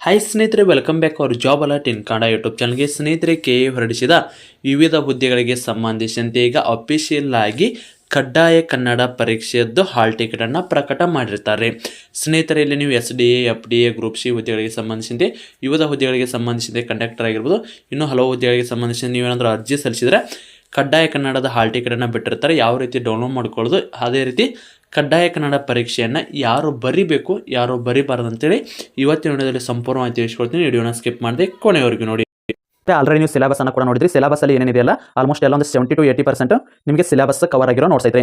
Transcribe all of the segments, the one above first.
Hi ಸ್ನೇಹಿತರೆ welcome back our job alert in Kannada YouTube ಚಾನಲ್ಗೆ ಸ್ನೇಹಿತರೆ ಕೆ ಎ ಹೊರಡಿಸಿದ ವಿವಿಧ ಹುದ್ದೆಗಳಿಗೆ ಸಂಬಂಧಿಸಿದಂತೆ ಈಗ ಅಫಿಷಿಯಲ್ ಆಗಿ ಕಡ್ಡಾಯ ಕನ್ನಡ ಪರೀಕ್ಷೆಯದ್ದು ಹಾಲ್ ಟಿಕೆಟನ್ನು ಪ್ರಕಟ ಮಾಡಿರ್ತಾರೆ. ಸ್ನೇಹಿತರೆ, ಇಲ್ಲಿ ನೀವು S D A F D A group C ಹುದ್ದೆಗಳಿಗೆ ಸಂಬಂಧಿಸಿದಂತೆ ವಿವಿಧ ಹುದ್ದೆಗಳಿಗೆ ಸಂಬಂಧಿಸಿದಂತೆ ಕಂಡಕ್ಟರ್ ಆಗಿರ್ಬೋದು, ಇನ್ನೂ ಹಲವು ಹುದ್ದೆಗಳಿಗೆ ಸಂಬಂಧಿಸಿದ ನೀವೇನಾದರೂ ಅರ್ಜಿ ಸಲ್ಲಿಸಿದರೆ ಕಡ್ಡಾಯ ಕನ್ನಡದ ಹಾಲ್ ಟಿಕೆಟನ್ನು ಬಿಟ್ಟಿರ್ತಾರೆ. ಯಾವ ರೀತಿ ಡೌನ್ಲೋಡ್ ಮಾಡ್ಕೊಳ್ಳೋದು, ಅದೇ ರೀತಿ ಕಡ್ಡಾಯ ಕನ್ನಡ ಪರೀಕ್ಷೆಯನ್ನು ಯಾರು ಬರಿಬೇಕು, ಯಾರು ಬರಿಬಾರ್ದು ಅಂತೇಳಿ ಇವತ್ತಿನ ವಿಡಿಯೋದಲ್ಲಿ ಸಂಪೂರ್ಣವಾಗಿ ತಿಳಿಸ್ಕೊಡ್ತೀನಿ. ವಿಡಿಯೋನ ಸ್ಕಿಪ್ ಮಾಡಿದೆ ಕೊನೆವರೆಗೂ ನೋಡಿ. ಆಲ್ರೆಡಿ ನೀವು ಸಿಲೆಬಸ್ ಅನ್ನು ಕೂಡ ನೋಡಿದ್ರಿ. ಸಿಲಬಸ್ ಅಲ್ಲಿ ಏನೇನಿದೆಯಲ್ಲ? ಆಲ್ಮೋಸ್ಟ್ ಎಲ್ಲ ಒಂದು ಸೆವೆಂಟಿ ಟು ಏಯ್ಟಿ ಪರ್ಸೆಂಟ್ ನಿಮಗೆ ಸಿಲಬಸ್ ಕವರ್ ಆಗಿರೋ ಐತೆ.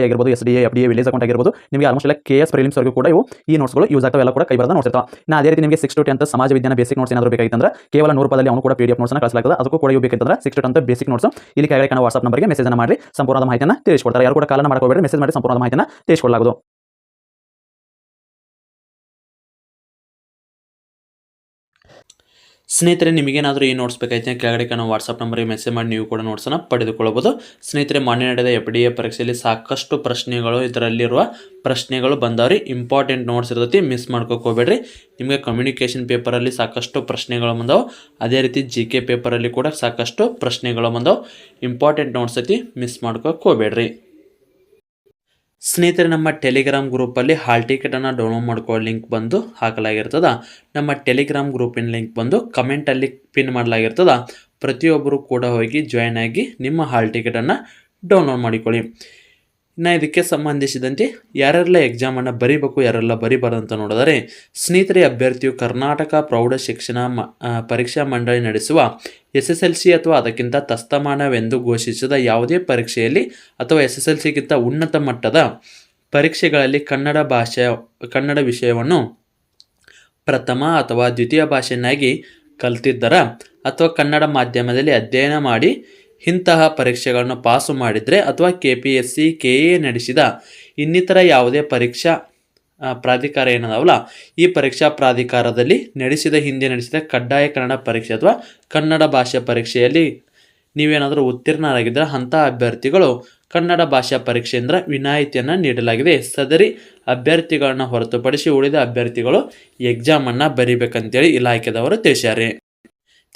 ಐ ಆಗಿರ್ಬೋದು, S D F D village account ಆಗಿರ್ಬೋದು, ನಿಮಗೆ ಆಲ್ಮೋಸ್ಟ್ ಎಲ್ಲ ಕೆ ಎಸ್ ಪ್ರಿಲಿಮ್ಸ್ ವರೆಗೂ ಕೂಡ ಇವು ಈ ನೋಟ್ಸ್ಗಳು ಯೂಸ್ ಆಗ್ತಾವೆ. ಎಲ್ಲ ಕೂಡ ಕೈ ಬರದ ನೋಟ್ಸ್ ಇರ್ತಾವೆ. ನಾ ಅದೇ ರೀತಿ ನಿಮಗೆ ಸಿಕ್ಸ್ ಟು ಟೆಂತ್ ಸಮಾಜ ವಿಜ್ಞಾನ ಬೇಸಿಕ್ ನೋಟ್ಸ್ ಏನಾದರೂ ಬೇಕಾಗಿತ್ತಂದ್ರೆ, ಕೇವಲ ನೂರು ರೂಪಾಯಿ ಅವನು ಕೂಡ ಪಿ ಡಿ ಎಫ್ ನೋಟ್ಸ್ನ ಕಳಿಸಲಾಗ್ತದೆ. ಅದಕ್ಕೂ ಕೂಡ ಇವು ಬೇಕಂತಂದ್ರೆ six to tenth basic notes ಇಲ್ಲಿ ಕೆಳಗಡೆ ಕಾಣೋ ವಾಟ್ಸ್ಆಪ್ ನಂಬರ್ಗೆ ಮೆಸೇಜ್ ಮಾಡಿ ಸಂಪೂರ್ಣ ಮಾಹಿತಿಯನ್ನು ತಿಳಿಸ್ಕೊಡ್ತಾರೆ. ಯಾರು ಕೂಡ ಕಾಲನ ಮಾಡ್ಕೋಬೇಡಿ ಮೆಸೇಜ್ ಮಾಡಿ ಸಂಪೂರ್ಣ ಮಾಹಿತಿಯನ್ನು ತಿಳಿಸ್ಕೊಡಲಾಗುವುದು ಸ್ನೇಹಿತರೆ, ನಿಮಗೇನಾದರೂ ಈ ನೋಟ್ಸ್ ಬೇಕಾಯ್ತು ಕೆಳಗಡೆ ಕಾಣೋ ವಾಟ್ಸಪ್ ನಂಬರಿಗೆ ಮೆಸೇಜ್ ಮಾಡಿ, ನೀವು ಕೂಡ ನೋಟ್ಸನ್ನು ಪಡೆದುಕೊಳ್ಳಬಹುದು. ಸ್ನೇಹಿತರೆ, ಮೊನ್ನೆ ನಡೆದ ಎಫ್ ಡಿ ಎ ಪರೀಕ್ಷೆಯಲ್ಲಿ ಸಾಕಷ್ಟು ಪ್ರಶ್ನೆಗಳು ಇದರಲ್ಲಿರುವ ಪ್ರಶ್ನೆಗಳು ಬಂದವ್ರಿ. ಇಂಪಾರ್ಟೆಂಟ್ ನೋಟ್ಸ್ ಇರ್ತೈತಿ ಮಿಸ್ ಹೋಗ್ಬೇಡ್ರಿ. ನಿಮಗೆ ಕಮ್ಯುನಿಕೇಷನ್ ಪೇಪರಲ್ಲಿ ಸಾಕಷ್ಟು ಪ್ರಶ್ನೆಗಳು ಬಂದವು. ಅದೇ ರೀತಿ ಜಿ ಕೆ ಪೇಪರಲ್ಲಿ ಕೂಡ ಸಾಕಷ್ಟು ಪ್ರಶ್ನೆಗಳು ಬಂದವು. ಇಂಪಾರ್ಟೆಂಟ್ ನೋಟ್ಸ್ ಐತಿ ಮಿಸ್ ಮಾಡ್ಕೋಕೋಬೇಡ್ರಿ ಸ್ನೇಹಿತರೆ, ನಮ್ಮ ಟೆಲಿಗ್ರಾಮ್ ಗ್ರೂಪಲ್ಲಿ ಹಾಲ್ ಟಿಕೆಟನ್ನು ಡೌನ್ಲೋಡ್ ಮಾಡ್ಕೊಳ್ಳೋ ಲಿಂಕ್ ಬಂದು ಹಾಕಲಾಗಿರ್ತದ. ನಮ್ಮ ಟೆಲಿಗ್ರಾಮ್ ಗ್ರೂಪಿನ ಲಿಂಕ್ ಬಂದು ಕಮೆಂಟಲ್ಲಿ ಪಿನ್ ಮಾಡಲಾಗಿರ್ತದ. ಪ್ರತಿಯೊಬ್ಬರು ಕೂಡ ಹೋಗಿ ಜಾಯ್ನ್ ಆಗಿ ನಿಮ್ಮ ಹಾಲ್ ಟಿಕೆಟನ್ನು ಡೌನ್ಲೋಡ್ ಮಾಡಿಕೊಳ್ಳಿ. ಇನ್ನು ಇದಕ್ಕೆ ಸಂಬಂಧಿಸಿದಂತೆ ಯಾರೆಲ್ಲ ಎಕ್ಸಾಮನ್ನು ಬರೀಬೇಕು, ಯಾರೆಲ್ಲ ಬರೀಬಾರ್ದು ಅಂತ ನೋಡಿದರೆ ಸ್ನೇಹಿತರೆ, ಅಭ್ಯರ್ಥಿಯು ಕರ್ನಾಟಕ ಪ್ರೌಢ ಶಿಕ್ಷಣ ಮ ಪರೀಕ್ಷಾ ಮಂಡಳಿ ನಡೆಸುವ ಎಸ್ ಎಸ್ ಎಲ್ ಸಿ ಅಥವಾ ಅದಕ್ಕಿಂತ ತಸ್ತಮಾನವೆಂದು ಘೋಷಿಸಿದ ಯಾವುದೇ ಪರೀಕ್ಷೆಯಲ್ಲಿ ಅಥವಾ ಎಸ್ ಎಸ್ ಎಲ್ ಸಿಗಿಂತ ಉನ್ನತ ಮಟ್ಟದ ಪರೀಕ್ಷೆಗಳಲ್ಲಿ ಕನ್ನಡ ಭಾಷೆ, ಕನ್ನಡ ವಿಷಯವನ್ನು ಪ್ರಥಮ ಅಥವಾ ದ್ವಿತೀಯ ಭಾಷೆಯನ್ನಾಗಿ ಕಲ್ತಿದ್ದರ ಅಥವಾ ಕನ್ನಡ ಮಾಧ್ಯಮದಲ್ಲಿ ಅಧ್ಯಯನ ಮಾಡಿ ಇಂತಹ ಪರೀಕ್ಷೆಗಳನ್ನು ಪಾಸು ಮಾಡಿದರೆ ಅಥವಾ K P S C K A ನಡೆಸಿದ ಇನ್ನಿತರ ಯಾವುದೇ ಪರೀಕ್ಷಾ ಪ್ರಾಧಿಕಾರ ಏನದಾವಲ್ಲ, ಈ ಪರೀಕ್ಷಾ ಪ್ರಾಧಿಕಾರದಲ್ಲಿ ನಡೆಸಿದ, ಹಿಂದೆ ನಡೆಸಿದ ಕಡ್ಡಾಯ ಕನ್ನಡ ಪರೀಕ್ಷೆ ಅಥವಾ ಕನ್ನಡ ಭಾಷೆ ಪರೀಕ್ಷೆಯಲ್ಲಿ ನೀವೇನಾದರೂ ಉತ್ತೀರ್ಣರಾಗಿದ್ದರೆ ಅಂತಹ ಅಭ್ಯರ್ಥಿಗಳು ಕನ್ನಡ ಭಾಷಾ ಪರೀಕ್ಷೆಯಿಂದ ವಿನಾಯಿತಿಯನ್ನು ನೀಡಲಾಗಿದೆ. ಸದರಿ ಅಭ್ಯರ್ಥಿಗಳನ್ನು ಹೊರತುಪಡಿಸಿ ಉಳಿದ ಅಭ್ಯರ್ಥಿಗಳು ಎಕ್ಸಾಮನ್ನು ಬರೀಬೇಕಂತೇಳಿ ಇಲಾಖೆದವರು ತಿಳಿಸ್ಯಾರೆ.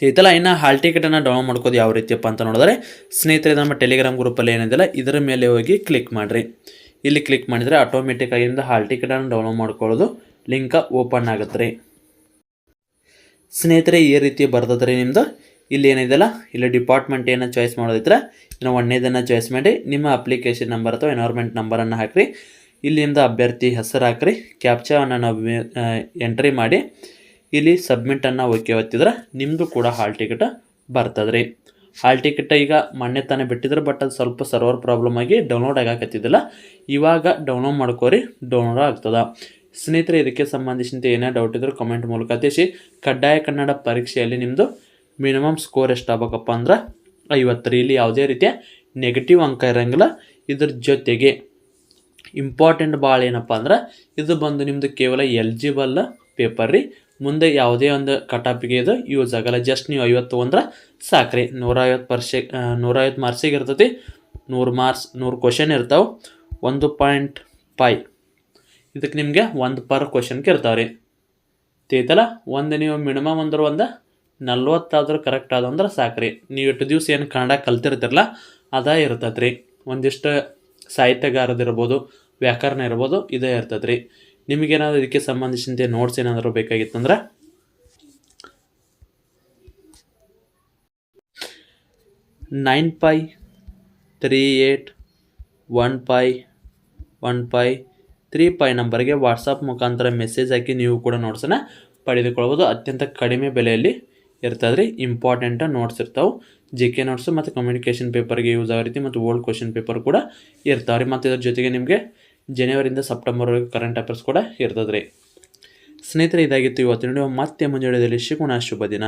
ತಿಳಿತಲ್ಲ ಇನ್ನು ಹಾಲ್ ಟಿಕೆಟನ್ನು ಡೌನ್ಲೋಡ್ ಮಾಡ್ಕೋದು ಯಾವ ರೀತಿಯಪ್ಪ ಅಂತ ನೋಡಿದ್ರೆ ಸ್ನೇಹಿತರೆ, ನಮ್ಮ ಟೆಲಿಗ್ರಾಮ್ ಗ್ರೂಪಲ್ಲಿ ಏನಿದೆಯಲ್ಲ, ಇದರ ಮೇಲೆ ಹೋಗಿ ಕ್ಲಿಕ್ ಮಾಡಿರಿ. ಇಲ್ಲಿ ಕ್ಲಿಕ್ ಮಾಡಿದರೆ ಆಟೋಮೆಟಿಕ್ ಆಗಿಂದ ಹಾಲ್ ಟಿಕೆಟನ್ನು ಡೌನ್ಲೋಡ್ ಮಾಡ್ಕೊಳ್ಳೋದು ಲಿಂಕ ಓಪನ್ ಆಗುತ್ತೆ ರೀ. ಸ್ನೇಹಿತರೆ, ಈ ರೀತಿ ಬರ್ತದ್ರಿ ನಿಮ್ಮದು ಇಲ್ಲಿ ಏನಿದೆಯಲ್ಲ, ಇಲ್ಲಿ ಡಿಪಾರ್ಟ್ಮೆಂಟ್ ಏನೋ ಚಾಯ್ಸ್ ಮಾಡೋದಿದ್ರೆ ಇನ್ನು ಒಂದನೇದನ್ನು ಚಾಯ್ಸ್ ಮಾಡಿ ನಿಮ್ಮ ಅಪ್ಲಿಕೇಶನ್ ನಂಬರ್ ಅಥವಾ ಎನ್ವೈರ್ಮೆಂಟ್ ನಂಬರನ್ನು ಹಾಕಿರಿ. ಇಲ್ಲಿಂದ ಅಭ್ಯರ್ಥಿ ಹೆಸರು ಹಾಕಿರಿ. ಕ್ಯಾಪ್ಚಾವನ್ನು ನಾವು ಎಂಟ್ರಿ ಮಾಡಿ. ಇಲ್ಲಿ ಸಬ್ಮಿಟನ್ನು ಓಕೆ ಒತ್ತಿದ್ರೆ ನಿಮ್ಮದು ಕೂಡ ಹಾಲ್ ಟಿಕೆಟ್ ಬರ್ತದೆ ರೀ ಹಾಲ್ ಟಿಕೆಟ್ ಈಗ ಮೊನ್ನೆ ತಾನೇ ಬಿಟ್ಟಿದ್ರೆ ಬಟ್ ಅದು ಸ್ವಲ್ಪ ಸರ್ವರ್ ಪ್ರಾಬ್ಲಮ್ ಆಗಿ ಡೌನ್ಲೋಡ್ ಆಗಾಕತ್ತಿದ್ದಿಲ್ಲ. ಇವಾಗ ಡೌನ್ಲೋಡ್ ಮಾಡ್ಕೋರಿ ಡೌನ್ಲೋಡ್ ಆಗ್ತದ. ಸ್ನೇಹಿತರೆ, ಇದಕ್ಕೆ ಸಂಬಂಧಿಸಿದಂತೆ ಏನೇ ಡೌಟ್ ಇದ್ರೂ ಕಮೆಂಟ್ ಮೂಲಕ ತಿಳಿಸಿ. ಕಡ್ಡಾಯ ಕನ್ನಡ ಪರೀಕ್ಷೆಯಲ್ಲಿ ನಿಮ್ಮದು ಮಿನಿಮಮ್ ಸ್ಕೋರ್ ಎಷ್ಟಾಗಬೇಕಪ್ಪ ಅಂದ್ರೆ ಐವತ್ತು ರೀ. ಇಲ್ಲಿ ಯಾವುದೇ ರೀತಿಯ ನೆಗೆಟಿವ್ ಅಂಕ ಇರೋಂಗಿಲ್ಲ. ಇದ್ರ ಜೊತೆಗೆ ಇಂಪಾರ್ಟೆಂಟ್ ಭಾಳ ಏನಪ್ಪ ಅಂದ್ರೆ ಇದು ಬಂದು ನಿಮ್ಮದು ಕೇವಲ ಎಲ್ಜಿಬಲ್ ಪೇಪರ್ ರೀ. ಮುಂದೆ ಯಾವುದೇ ಒಂದು ಕಟಾಪಿಗೆ ಇದು ಯೂಸ್ ಆಗಲ್ಲ. ಜಸ್ಟ್ ನೀವು ಐವತ್ತು ಅಂದ್ರೆ ಸಾಕ್ರಿ. ನೂರೈವತ್ತು ಪರ್ಸೆ ನೂರೈವತ್ತು ಮಾರ್ಕ್ಸಿಗೆ ಇರ್ತೈತಿ. ನೂರು ಮಾರ್ಕ್ಸ್ ನೂರು ಕ್ವಶನ್ ಇರ್ತಾವೆ. ಒಂದು ಪಾಯಿಂಟ್ ಫೈ ಇದಕ್ಕೆ ನಿಮಗೆ ಒಂದು ಪರ್ ಕ್ವಶನ್ಗೆ ಇರ್ತಾವೆ ರೀ ತಿಳಿತಲ್ಲ ಒಂದು ನೀವು ಮಿನಿಮಮ್ ಅಂದ್ರೆ ಒಂದು ನಲ್ವತ್ತಾದ್ರೂ ಕರೆಕ್ಟ್ ಆದಂದ್ರೆ ಸಾಕ್ರಿ. ನೀವು ಎಷ್ಟು ದಿವಸ ಏನು ಕನ್ನಡ ಕಲ್ತಿರ್ತಿರಲ್ಲ ಅದೇ ಇರ್ತದ್ರಿ ರೀ ಒಂದಿಷ್ಟು ಸಾಹಿತ್ಯಗಾರದಿರ್ಬೋದು ವ್ಯಾಕರಣ ಇರ್ಬೋದು, ಇದೇ ಇರ್ತದ್ರಿ ರೀ ನಿಮಗೇನಾದ್ರು ಇದಕ್ಕೆ ಸಂಬಂಧಿಸಿದಂತೆ ನೋಟ್ಸ್ ಏನಾದರೂ ಬೇಕಾಗಿತ್ತಂದ್ರೆ nine five three eight one five one five three five ನಂಬರ್ಗೆ ವಾಟ್ಸಪ್ ಮುಖಾಂತರ ಮೆಸೇಜ್ ಹಾಕಿ ನೀವು ಕೂಡ ನೋಟ್ಸನ್ನು ಪಡೆದುಕೊಳ್ಬೋದು. ಅತ್ಯಂತ ಕಡಿಮೆ ಬೆಲೆಯಲ್ಲಿ ಇರ್ತದೆ ರೀ ಇಂಪಾರ್ಟೆಂಟ ನೋಟ್ಸ್ ಇರ್ತಾವೆ. ಜಿ ಕೆ ನೋಟ್ಸು ಮತ್ತು ಕಮ್ಯುನಿಕೇಷನ್ ಪೇಪರ್ಗೆ ಯೂಸ್ ಆಗೋ ರೀತಿ ಮತ್ತು ಓಲ್ಡ್ ಕ್ವಶನ್ ಪೇಪರ್ ಕೂಡ ಇರ್ತಾವೆ ರೀ ಮತ್ತು ಇದ್ರ ಜೊತೆಗೆ ನಿಮಗೆ ಜನವರಿಂದ ಸೆಪ್ಟೆಂಬರ್ವರೆಗೆ ಕರೆಂಟ್ ಅಫೇರ್ಸ್ ಕೂಡ ಇರ್ತದೆ ಸ್ನೇಹಿತರೆ ಇದಾಗಿತ್ತು ಇವತ್ತಿನ ಮತ್ತೆ ಮುಂಜಾನೆಯಲ್ಲಿ ಸಿಗೋಣ. ಶುಭ ದಿನ.